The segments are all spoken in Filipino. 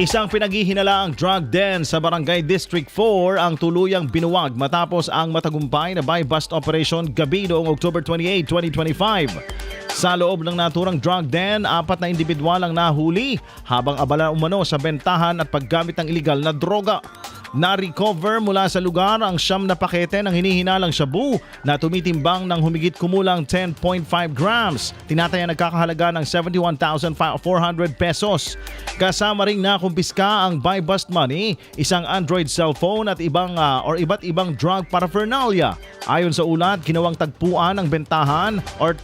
Isang pinaghihinalaang drug den sa Barangay District 4 ang tuluyang binuwag matapos ang matagumpay na buy bust operation gabi noong October 28, 2025. Sa loob ng naturang drug den, apat na individual ang nahuli habang abala umano sa bentahan at paggamit ng illegal na droga. Na-recover mula sa lugar ang siyam na pakete ng hinihinalang shabu na tumitimbang ng humigit kumulang 10.5 grams. Tinataya nagkakahalaga ng 71,400 pesos. Kasama ring nakumpiska ang buy bust money, isang Android cellphone at ibang ah, or iba't ibang drug paraphernalia. Ayon sa ulat, ginawang tagpuan ng bentahan or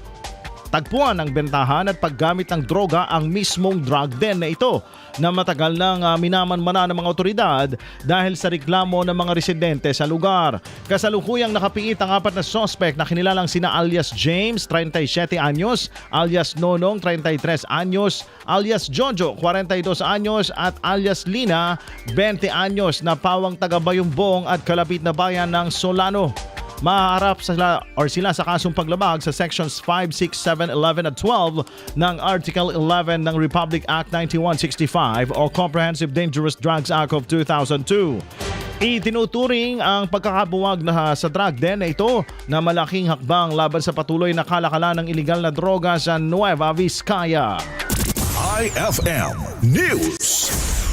Tagpuan ng bentahan at paggamit ng droga ang mismong drug den na ito na matagal nang uh, minamanmana ng mga otoridad dahil sa reklamo ng mga residente sa lugar. Kasalukuyang nakapiit ang apat na suspect na kinilalang sina alias James, 37 anyos, alias Nonong, 33 anyos, alias Jojo, 42 anyos at alias Lina, 20 anyos na pawang taga Bayumbong at kalapit na bayan ng Solano. Maaarap sila or sila sa kasong paglabag sa sections 5, 6, 7, 11 at 12 ng Article 11 ng Republic Act 9165 o Comprehensive Dangerous Drugs Act of 2002. Itinuturing ang pagkakabuwag na sa drug den na ito na malaking hakbang laban sa patuloy na kalakala ng iligal na droga sa Nueva Vizcaya. IFM News.